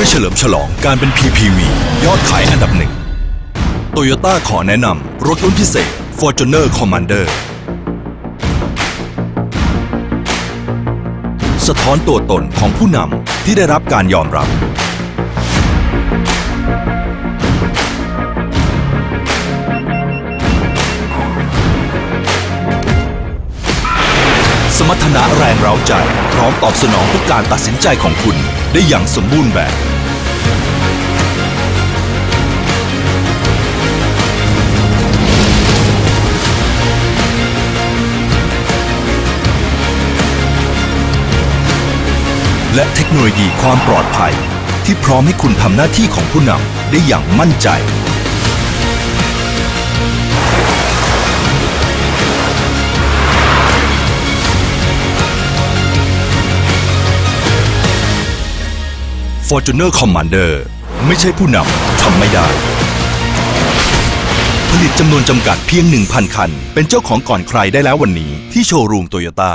พื่อเฉลิมฉลองการเป็น PPV ยอดขายอันดับหนึ่ง โตโยต้าขอแนะนำรถรุ่นพิเศษ Fortuner Commander สะท้อนตัวตนของผู้นำที่ได้รับการยอมรับ มรรถนะแรงเร้าใจ พร้อมตอบสนองทุกการตัดสินใจของคุณได้อย่างสมบูรณ์แบบ และเทคโนโลยีความปลอดภัย ที่พร้อมให้คุณทำหน้าที่ของผู้นำได้อย่างมั่นใจ Fortuner Commander ไม่ใช่ผู้นำทำไม่ได้ ผลิตจำนวนจำกัดเพียง 1,000 คัน เป็นเจ้าของก่อนใครได้แล้ววันนี้ที่โชว์รูมโตโยต้า